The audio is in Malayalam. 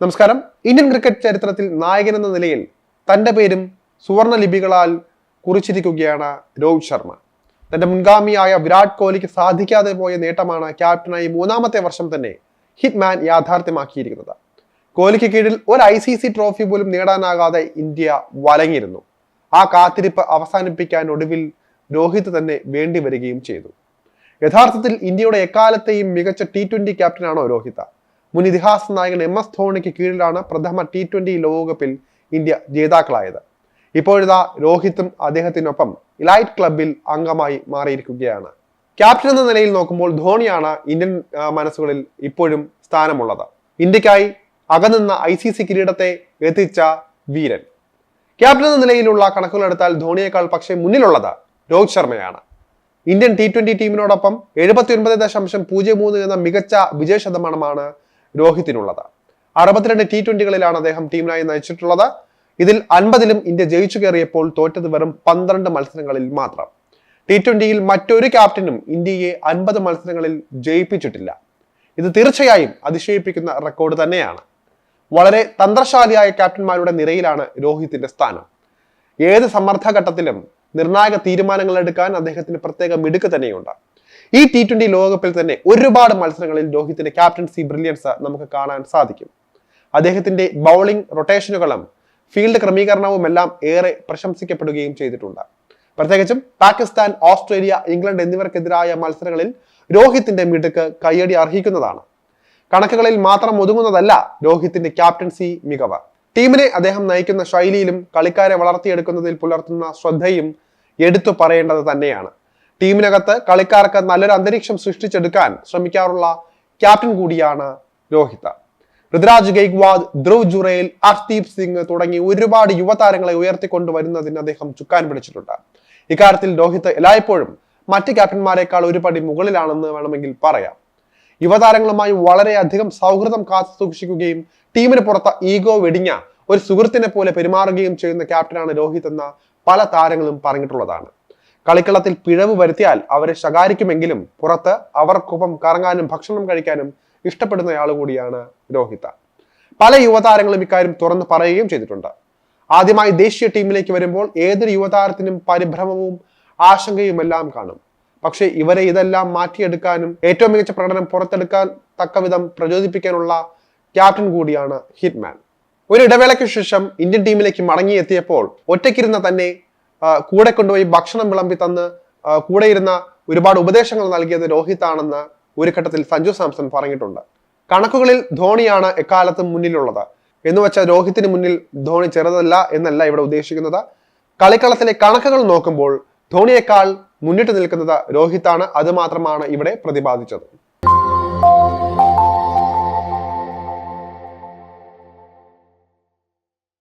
നമസ്കാരം. ഇന്ത്യൻ ക്രിക്കറ്റ് ചരിത്രത്തിൽ നായകൻ എന്ന നിലയിൽ തന്റെ പേരും സുവർണ ലിപികളാൽ കുറിച്ചിരിക്കുകയാണ് രോഹിത് ശർമ്മ. തന്റെ മുൻഗാമിയായ വിരാട് കോഹ്ലിക്ക് സാധിക്കാതെ പോയ നേട്ടമാണ് ക്യാപ്റ്റനായി മൂന്നാമത്തെ വർഷം തന്നെ ഹിറ്റ്മാൻ യാഥാർത്ഥ്യമാക്കിയിരിക്കുന്നത്. കോഹ്ലിക്ക് കീഴിൽ ഒരു ഐ സി സി ട്രോഫി പോലും നേടാനാകാതെ ഇന്ത്യ വലങ്ങിയിരുന്നു ആ കാത്തിരിപ്പ് അവസാനിപ്പിക്കാൻ ഒടുവിൽ രോഹിത് തന്നെ വേണ്ടി വരികയും ചെയ്തു. യഥാർത്ഥത്തിൽ ഇന്ത്യയുടെ എക്കാലത്തെയും മികച്ച ടി ട്വന്റി ക്യാപ്റ്റനാണോ രോഹിത? മുൻ ഇതിഹാസ നായകൻ എം എസ് ധോണിക്ക് കീഴിലാണ് പ്രഥമ ടി ട്വന്റി ലോകകപ്പിൽ ഇന്ത്യ ജേതാക്കളായത്. ഇപ്പോഴിതാ രോഹിത്തും അദ്ദേഹത്തിനൊപ്പം ഇലൈറ്റ് ക്ലബിൽ അംഗമായി മാറിയിരിക്കുകയാണ്. ക്യാപ്റ്റൻ എന്ന നിലയിൽ നോക്കുമ്പോൾ ധോണിയാണ് ഇന്ത്യൻ മനസ്സുകളിൽ ഇപ്പോഴും സ്ഥാനമുള്ളത്. ഇന്ത്യക്കായി അകന്നുന്ന ഐ സി സി കിരീടത്തെ എത്തിച്ച വീരൻ. ക്യാപ്റ്റൻ എന്ന നിലയിലുള്ള കണക്കുകളെടുത്താൽ ധോണിയേക്കാൾ പക്ഷേ മുന്നിലുള്ളത് രോഹിത് ശർമ്മയാണ്. ഇന്ത്യൻ ടി ട്വന്റി ടീമിനോടൊപ്പം എഴുപത്തി ഒൻപത് ദശാംശം പൂജ്യം മൂന്ന് എന്ന മികച്ച വിജയ ശതമാനമാണ് രോഹിത്തിനുള്ളത് അറുപത്തിരണ്ട് ടി ട്വന്റികളിലാണ് അദ്ദേഹം ടീമിനായി നയിച്ചിട്ടുള്ളത്. ഇതിൽ അൻപതിലും ഇന്ത്യ ജയിച്ചു കയറിയപ്പോൾ തോറ്റത് വെറും പന്ത്രണ്ട് മത്സരങ്ങളിൽ മാത്രം. ടി ട്വന്റിയിൽ മറ്റൊരു ക്യാപ്റ്റനും ഇന്ത്യയെ അൻപത് മത്സരങ്ങളിൽ ജയിപ്പിച്ചിട്ടില്ല. ഇത് തീർച്ചയായും അതിശയിപ്പിക്കുന്ന റെക്കോർഡ് തന്നെയാണ്. വളരെ തന്ത്രശാലിയായ ക്യാപ്റ്റന്മാരുടെ നിരയിലാണ് രോഹിത്തിന്റെ സ്ഥാനം. ഏത് സമ്മർദ്ദ ഘട്ടത്തിലും നിർണായക തീരുമാനങ്ങൾ എടുക്കാൻ അദ്ദേഹത്തിന് പ്രത്യേക മിടുക്ക് തന്നെയുണ്ട്. ഈ ടി ട്വന്റി ലോകകപ്പിൽ തന്നെ ഒരുപാട് മത്സരങ്ങളിൽ രോഹിത്തിന്റെ ക്യാപ്റ്റൻസി ബ്രില്യൻസ് നമുക്ക് കാണാൻ സാധിക്കും. അദ്ദേഹത്തിന്റെ ബൗളിംഗ് റൊട്ടേഷനുകളും ഫീൽഡ് ക്രമീകരണവും എല്ലാം ഏറെ പ്രശംസിക്കപ്പെടുകയും ചെയ്തിട്ടുണ്ട്. പ്രത്യേകിച്ചും പാകിസ്ഥാൻ ഓസ്ട്രേലിയ ഇംഗ്ലണ്ട് എന്നിവർക്കെതിരായ മത്സരങ്ങളിൽ രോഹിത്തിന്റെ മിടുക്ക് കയ്യടി അർഹിക്കുന്നതാണ്. കണക്കുകളിൽ മാത്രം ഒതുങ്ങുന്നതല്ല രോഹിത്തിന്റെ ക്യാപ്റ്റൻസി മികവ്. ടീമിനെ അദ്ദേഹം നയിക്കുന്ന ശൈലിയിലും കളിക്കാരെ വളർത്തിയെടുക്കുന്നതിൽ പുലർത്തുന്ന ശ്രദ്ധയും എടുത്തു പറയേണ്ടത് തന്നെയാണ്. ടീമിനകത്ത് കളിക്കാർക്ക് നല്ലൊരു അന്തരീക്ഷം സൃഷ്ടിച്ചെടുക്കാൻ ശ്രമിക്കാറുള്ള ക്യാപ്റ്റൻ കൂടിയാണ് രോഹിത്. ഋതുരാജ് ഗെയ്ക്വാദ് ധ്രുവ് ജുറേൽ അർദീപ് സിംഗ് തുടങ്ങി ഒരുപാട് യുവതാരങ്ങളെ ഉയർത്തിക്കൊണ്ടുവരുന്നതിന് അദ്ദേഹം ചുക്കാൻ പിടിച്ചിട്ടുണ്ട്. ഇക്കാര്യത്തിൽ രോഹിത് എല്ലായ്പ്പോഴും മറ്റ് ക്യാപ്റ്റന്മാരെക്കാൾ ഒരു പടി മുകളിലാണെന്ന് വേണമെങ്കിൽ പറയാം. യുവതാരങ്ങളുമായി വളരെയധികം സൗഹൃദം കാത്തു സൂക്ഷിക്കുകയും ടീമിന് പുറത്ത് ഈഗോ വെടിഞ്ഞ ഒരു സുഹൃത്തിനെ പോലെ പെരുമാറുകയും ചെയ്യുന്ന ക്യാപ്റ്റനാണ് രോഹിത് എന്ന പല താരങ്ങളും പറഞ്ഞിട്ടുള്ളതാണ്. കളിക്കളത്തിൽ പിഴവ് വരുത്തിയാൽ അവരെ ശകാരിക്കുമെങ്കിലും പുറത്ത് അവർക്കൊപ്പം കറങ്ങാനും ഭക്ഷണം കഴിക്കാനും ഇഷ്ടപ്പെടുന്ന ഇഷ്ടപ്പെടുന്നയാൾ കൂടിയാണ് രോഹിത. പല യുവതാരങ്ങളും ഇക്കാര്യം തുറന്ന് പറയുകയും ചെയ്തിട്ടുണ്ട്. ആദ്യമായി ദേശീയ ടീമിലേക്ക് വരുമ്പോൾ ഏതൊരു യുവതാരത്തിനും പരിഭ്രമവും ആശങ്കയും എല്ലാം കാണും. പക്ഷേ ഇവരെ ഇതെല്ലാം മാറ്റിയെടുക്കാനും ഏറ്റവും മികച്ച പ്രകടനം പുറത്തെടുക്കാൻ തക്കവിധം പ്രചോദിപ്പിക്കാനുള്ള ക്യാപ്റ്റൻ കൂടിയാണ് ഹിറ്റ്മാൻ. ഒരു ഇടവേളയ്ക്ക് ശേഷം ഇന്ത്യൻ ടീമിലേക്ക് മടങ്ങിയെത്തിയപ്പോൾ ഒറ്റയ്ക്കിരുന്ന തന്നെ കൂടെ കൊണ്ടുപോയി ഭക്ഷണം വിളമ്പി തന്ന് കൂടെ ഇരുന്ന ഒരുപാട് ഉപദേശങ്ങൾ നൽകിയത് രോഹിത്താണെന്ന് ഒരു ഘട്ടത്തിൽ സഞ്ജു സാംസൺ പറഞ്ഞിട്ടുണ്ട്. കണക്കുകളിൽ ധോണിയാണ് എക്കാലത്തും മുന്നിലുള്ളത്. എന്ന് വെച്ചാൽ രോഹിത്തിന് മുന്നിൽ ധോണി ചെറുതല്ല എന്നല്ല ഇവിടെ ഉദ്ദേശിക്കുന്നത്. കളിക്കളത്തിലെ കണക്കുകൾ നോക്കുമ്പോൾ ധോണിയേക്കാൾ മുന്നിട്ട് നിൽക്കുന്നത് രോഹിത്താണ് അത് മാത്രമാണ് ഇവിടെ പ്രതിപാദിച്ചത്.